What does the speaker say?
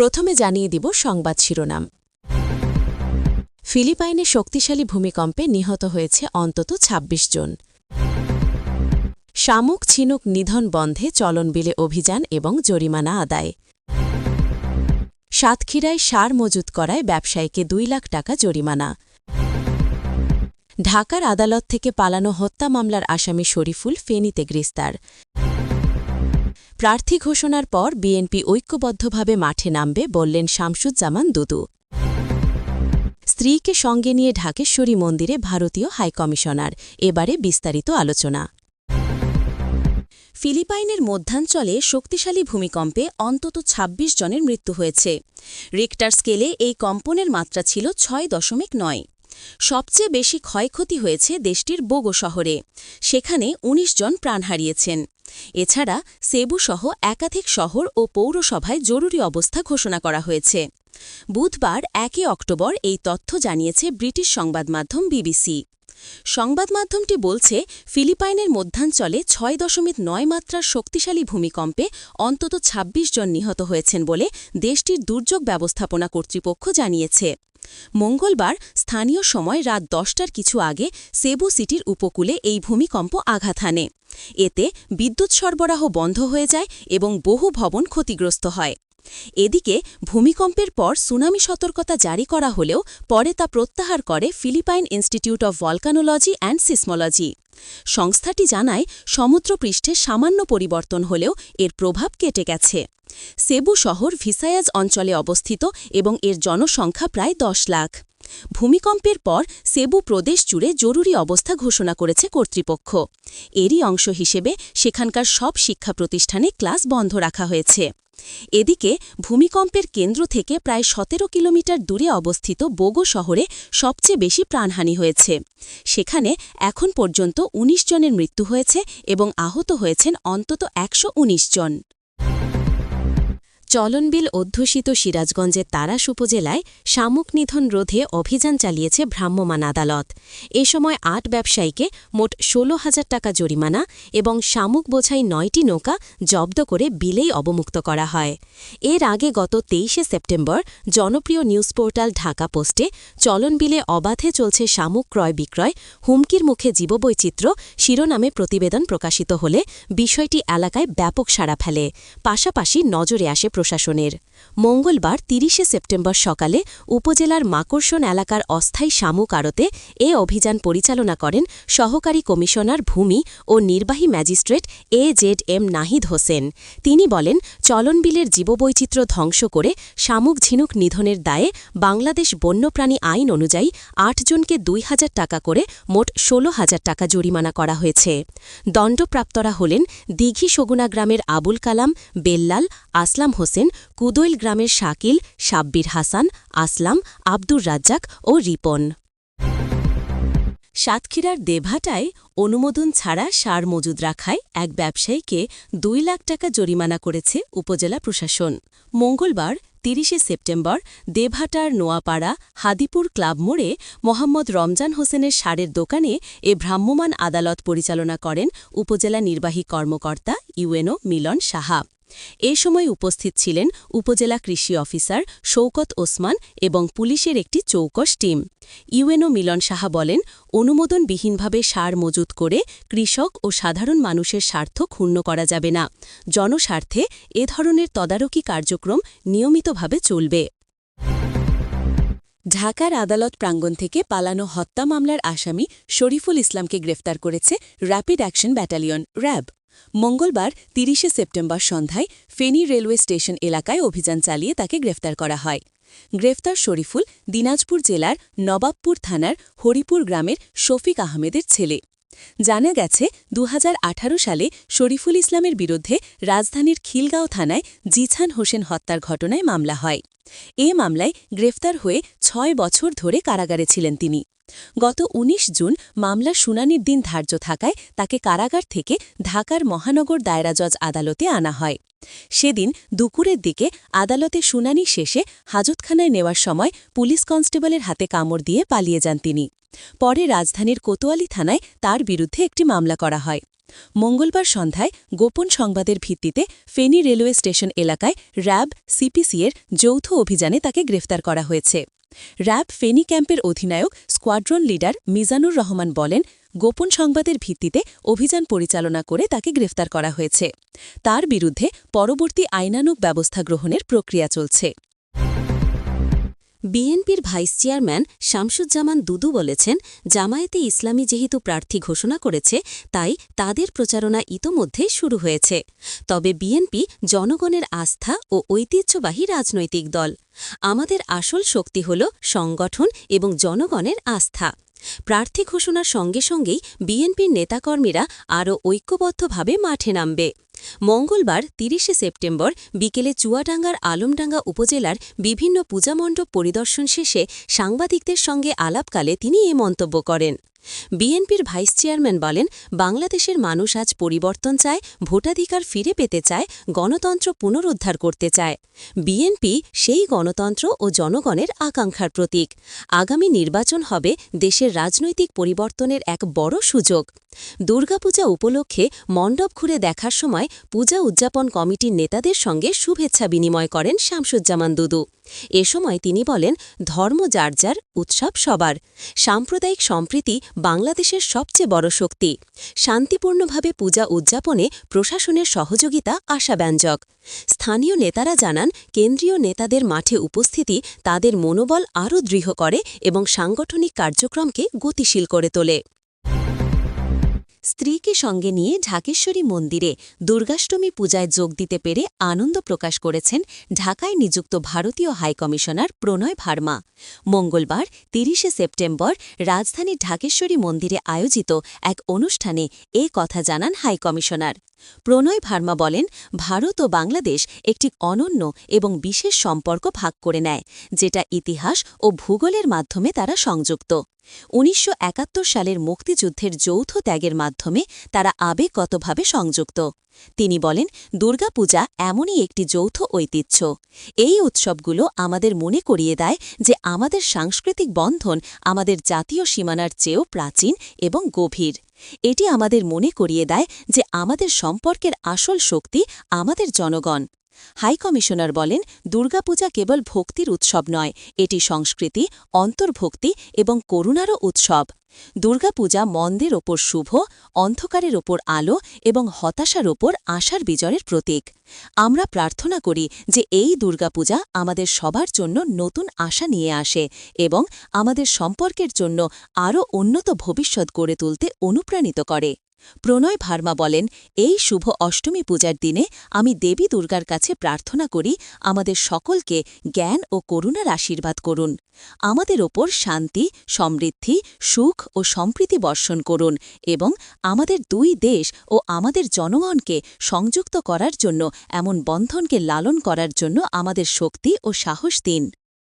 প্রথমে জানিয়ে দিব সংবাদ শিরোনাম। ফিলিপাইনে শক্তিশালী ভূমিকম্পে নিহত হয়েছে অন্তত ২৬ জন। শামুক ছিনুক নিধন বন্ধে চলনবিলে অভিযান এবং জরিমানা আদায়। সাতক্ষীরায় সার মজুত করায় ব্যবসায়ীকে দুই লাখ টাকা জরিমানা। ঢাকার আদালত থেকে পালানো হত্যা মামলার আসামি শরীফুল ফেনীতে গ্রেস্তার প্রার্থী ঘোষণার পর বিএনপি ঐক্যবদ্ধভাবে মাঠে নামবে বললেন শামসুজ্জামান দুদু। স্ত্রীকে সঙ্গে নিয়ে ঢাকেশ্বরী মন্দিরে ভারতীয় হাইকমিশনার। এবারে বিস্তারিত আলোচনা। ফিলিপাইনের মধ্যাঞ্চলে শক্তিশালী ভূমিকম্পে অন্তত ২৬ জনের মৃত্যু হয়েছে। রিক্টার স্কেলে এই কম্পনের মাত্রা ছিল ছয় দশমিক নয়। সবচেয়ে বেশি ক্ষয়ক্ষতি হয়েছে দেশটির বোগো শহরে। সেখানে ১৯ জন প্রাণ হারিয়েছেন। এছাড়া সেবু সহ একাধিক শহর ও পৌরসভায় জরুরি অবস্থা ঘোষণা করা হয়েছে। বুধবার একই অক্টোবর এই তথ্য জানিয়েছে ব্রিটিশ সংবাদমাধ্যম বিবিসি। সংবাদমাধ্যমটি বলছে, ফিলিপাইনের মধ্যাঞ্চলে ছয় দশমিক নয় মাত্রার শক্তিশালী ভূমিকম্পে অন্তত ২৬ জন নিহত হয়েছেন বলে দেশটির দুর্যোগ ব্যবস্থাপনা কর্তৃপক্ষ জানিয়েছে। মঙ্গলবার স্থানীয় সময় রাত দশটার কিছু আগে সেবু সিটির উপকূলে এই ভূমিকম্প আঘাত হানে। এতে বিদ্যুৎ সরবরাহ বন্ধ হয়ে যায় এবং বহু ভবন ক্ষতিগ্রস্ত হয়। এদিকে, ভূমিকম্পের পর সুনামি সতর্কতা জারি করা হলেও পরে তা প্রত্যাহার করে Philippine institute of volcanology and seismology. সংস্থাটি জানায়, সমুদ্রপৃষ্ঠে সামান্য পরিবর্তন হলেও এর প্রভাব কেটে গেছে। সেবু শহর ভিসায়াজ অঞ্চলে অবস্থিত এবং এর জনসংখ্যা প্রায় দশ লাখ। ভূমিকম্পের পর সেবু প্রদেশ জুড়ে জরুরি অবস্থা ঘোষণা করেছে কর্তৃপক্ষ। এরই অংশ হিসেবে সেখানকার সব শিক্ষা প্রতিষ্ঠানে ক্লাস বন্ধ রাখা হয়েছে। এদিকে ভূমিকম্পের কেন্দ্র থেকে প্রায় সতেরো কিলোমিটার দূরে অবস্থিত বোগো শহরে সবচেয়ে বেশি প্রাণহানি হয়েছে। সেখানে এখন পর্যন্ত ১৯ জনের মৃত্যু হয়েছে এবং আহত হয়েছেন অন্তত একশো উনিশ জন। চলনবিল অধ্যুষিত সিরাজগঞ্জের তারাস উপজেলায় শামুক নিধন রোধে অভিযান চালিয়েছে ভ্রাম্যমাণ আদালত। এ সময় আট ব্যবসায়ীকে মোট ষোলো হাজার টাকা জরিমানা এবং শামুক বোঝাই নয়টি নৌকা জব্দ করে বিলেই অবমুক্ত করা হয়। এর আগে গত তেইশে সেপ্টেম্বর জনপ্রিয় নিউজ পোর্টাল ঢাকা পোস্টে চলনবিলে অবাধে চলছে শামুক ক্রয় বিক্রয়, হুমকির মুখে জীববৈচিত্র্য শিরোনামে প্রতিবেদন প্রকাশিত হলে বিষয়টি এলাকায় ব্যাপক সাড়া ফেলে। পাশাপাশি নজরে আসে প্রশাসনের। মঙ্গলবার তিরিশে সেপ্টেম্বর সকালে উপজেলার মাকড়সন এলাকার অস্থায়ী শামুক আড়তে এ অভিযান পরিচালনা করেন সহকারী কমিশনার ভূমি ও নির্বাহী magistrate A Z M Nahid Hossain. তিনি বলেন, চলনবিলের জীববৈচিত্র্য ধ্বংস করে শামুক ঝিনুক নিধনের দায়ে বাংলাদেশ বন্যপ্রাণী আইন অনুযায়ী আটজনকে দুই হাজার টাকা করে মোট ষোলো হাজার টাকা জরিমানা করা হয়েছে। দণ্ডপ্রাপ্তরা হলেন দিঘি সগুনা গ্রামের আবুল কালাম, বেল্লাল, আসলাম হোসেন, কুদৈল গ্রামের শাকিল, সাব্বির হাসান, আসলাম, আব্দুর রাজ্জাক ও রিপন। সাতক্ষীরার দেভাটায় অনুমোদন ছাড়া সার মজুদ রাখায় এক ব্যবসায়ীকে দুই লাখ টাকা জরিমানা করেছে উপজেলা প্রশাসন। মঙ্গলবার, তিরিশে সেপ্টেম্বর, দেভাটার নোয়াপাড়া, হাদিপুর ক্লাব মোড়ে মোহাম্মদ রমজান হোসেনের সারের দোকানে এ ভ্রাম্যমাণ আদালত পরিচালনা করেন উপজেলা নির্বাহী কর্মকর্তা ইউএনও মিলন সাহা। এ সময় উপস্থিত ছিলেন উপজেলা কৃষি অফিসার শৌকত ওসমান এবং পুলিশের একটি চৌকস টিম। ইউএনও মিলন সাহা বলেন, অনুমোদনবিহীনভাবে সার মজুত করে কৃষক ও সাধারণ মানুষের স্বার্থ ক্ষুণ্ণ করা যাবে না। জনস্বার্থে এ ধরনের তদারকি কার্যক্রম নিয়মিতভাবে চলবে। ঢাকার আদালত প্রাঙ্গণ থেকে পালানো হত্যা মামলার আসামি শরীফুল ইসলামকে গ্রেফতার করেছে র্যাপিড অ্যাকশন ব্যাটালিয়ন, র্যাব। মঙ্গলবার তিরিশে সেপ্টেম্বর সন্ধ্যায় ফেনী রেলওয়ে স্টেশন এলাকায় অভিযান চালিয়ে তাকে গ্রেফতার করা হয়। গ্রেফতার শরীফুল দিনাজপুর জেলার নবাবপুর থানার হরিপুর গ্রামের শফিক আহমেদের ছেলে। জানা গেছে দু হাজার আঠারো সালে শরীফুল ইসলামের বিরুদ্ধে রাজধানীর খিলগাঁও থানায় জিছান হোসেন হত্যার ঘটনায় মামলা হয়। এ মামলায় গ্রেফতার হয়ে ছয় বছর ধরে কারাগারে ছিলেন তিনি। গত ১৯ জুন মামলার শুনানির দিন ধার্য থাকায় তাকে কারাগার থেকে ঢাকার মহানগর দায়রা জজ আদালতে আনা হয়। সেদিন দুপুরের দিকে আদালতে শুনানি শেষে হাজতখানায় নেওয়ার সময় পুলিশ কনস্টেবলের হাতে কামড় দিয়ে পালিয়ে যান তিনি। পরে রাজধানীর কোতোয়ালি থানায় তার বিরুদ্ধে একটি মামলা করা হয়। মঙ্গলবার সন্ধ্যায় গোপন সংবাদের ভিত্তিতে ফেনী রেলওয়ে স্টেশন এলাকায় র্যাব সিপিসিএর যৌথ অভিযানে তাকে গ্রেফতার করা হয়েছে। র্যাব ফেনী ক্যাম্পের অধিনায়ক, স্কোয়াড্রন লিডার মিজানুর রহমান বলেন, গোপন সংবাদের ভিত্তিতে অভিযান পরিচালনা করে তাকে গ্রেফতার করা হয়েছে। তার বিরুদ্ধে পরবর্তী আইনানুগ ব্যবস্থা গ্রহণের প্রক্রিয়া চলছে। বিএনপির ভাইস চেয়ারম্যান শামসুজ্জামান দুদু বলেছেন, জামায়াতে ইসলামী যেহেতু প্রার্থী ঘোষণা করেছে, তাই তাদের প্রচারণা ইতোমধ্যে শুরু হয়েছে। তবে বিএনপি জনগণের আস্থা ও ঐতিহ্যবাহী রাজনৈতিক দল। আমাদের আসল শক্তি হল সংগঠন এবং জনগণের আস্থা। প্রার্থী ঘোষণার সঙ্গে সঙ্গেই বিএনপির নেতাকর্মীরা আরও ঐক্যবদ্ধভাবে মাঠে নামবে। মঙ্গলবার তিরিশে সেপ্টেম্বর বিকেলে চুয়াডাঙ্গার আলমডাঙ্গা উপজেলার বিভিন্ন পূজামণ্ডপ পরিদর্শন শেষে সাংবাদিকদের সঙ্গে আলাপকালে তিনি এ মন্তব্য করেন। বিএনপির ভাইস চেয়ারম্যান বলেন, বাংলাদেশের মানুষ আজ পরিবর্তন চায়, ভোটাধিকার ফিরে পেতে চায়, গণতন্ত্র পুনরুদ্ধার করতে চায়। বিএনপি সেই গণতন্ত্র ও জনগণের আকাঙ্ক্ষার প্রতীক। আগামী নির্বাচন হবে দেশের রাজনৈতিক পরিবর্তনের এক বড় সুযোগ। দুর্গাপূজা উপলক্ষে মণ্ডপ ঘুরে দেখার সময় পূজা উদযাপন কমিটির নেতাদের সঙ্গে শুভেচ্ছা বিনিময় করেন শামসুজ্জামান দুদু। এ সময় তিনি বলেন, ধর্ম যার যার, উৎসব সবার। সাম্প্রদায়িক সম্প্রীতি বাংলাদেশের সবচেয়ে বড় শক্তি। শান্তিপূর্ণভাবে পূজা উদযাপনে প্রশাসনের সহযোগিতা আশাব্যঞ্জক। স্থানীয় নেতারা জানান, কেন্দ্রীয় নেতাদের মাঠে উপস্থিতি তাদের মনোবল আরও দৃঢ় করে এবং সাংগঠনিক কার্যক্রমকে গতিশীল করে তোলে। স্ত্রীকে সঙ্গে নিয়ে ঢাকেশ্বরী মন্দিরে দুর্গাষ্টমী পূজায় যোগ দিতে পেরে আনন্দ প্রকাশ করেছেন ঢাকায় নিযুক্ত ভারতীয় হাইকমিশনার প্রণয় ভার্মা। মঙ্গলবার তিরিশে সেপ্টেম্বর রাজধানীর ঢাকেশ্বরী মন্দিরে আয়োজিত এক অনুষ্ঠানে এ কথা জানান হাইকমিশনার প্রণয় ভার্মা বলেন, ভারত ও বাংলাদেশ একটি অনন্য এবং বিশেষ সম্পর্ক ভাগ করে নেয়, যেটা ইতিহাস ও ভূগোলের মাধ্যমে তারা সংযুক্ত। উনিশশো একাত্তর সালের মুক্তিযুদ্ধের যৌথ ত্যাগের মাধ্যমে তারা আবেগগতভাবে সংযুক্ত। তিনি বলেন, দুর্গাপূজা এমনই একটি যৌথ ঐতিহ্য। এই উৎসবগুলো আমাদের মনে করিয়ে দেয় যে আমাদের সাংস্কৃতিক বন্ধন আমাদের জাতীয় সীমানার চেয়েও প্রাচীন এবং গভীর। এটি আমাদের মনে করিয়ে দেয় যে আমাদের সম্পর্কের আসল শক্তি আমাদের জনগণ। হাইকমিশনার বলেন, দুর্গাপূজা কেবল ভক্তির উৎসব নয়, এটি সংস্কৃতি, অন্তর্ভক্তি এবং করুণারও উৎসব। দুর্গাপূজা মন্দের ওপর শুভ, অন্ধকারের ওপর আলো এবং হতাশার ওপর আশার বিজয়ের প্রতীক। আমরা প্রার্থনা করি যে এই দুর্গাপূজা আমাদের সবার জন্য নতুন আশা নিয়ে আসে এবং আমাদের সম্পর্কের জন্য আরও উন্নত ভবিষ্যৎ গড়ে তুলতে অনুপ্রাণিত করে। প্রণয় ভার্মা বলেন, এই শুভ অষ্টমী পূজার দিনে আমি দেবী দুর্গার কাছে প্রার্থনা করি, আমাদের সকলকে জ্ঞান ও করুণার আশীর্বাদ করুন। আমাদের ওপর শান্তি, সমৃদ্ধি, সুখ ও সম্প্রীতি বর্ষণ করুন এবং আমাদের দুই দেশ ও আমাদের জনগণকে সংযুক্ত করার জন্য, এমন বন্ধনকে লালন করার জন্য আমাদের শক্তি ও সাহস দিন।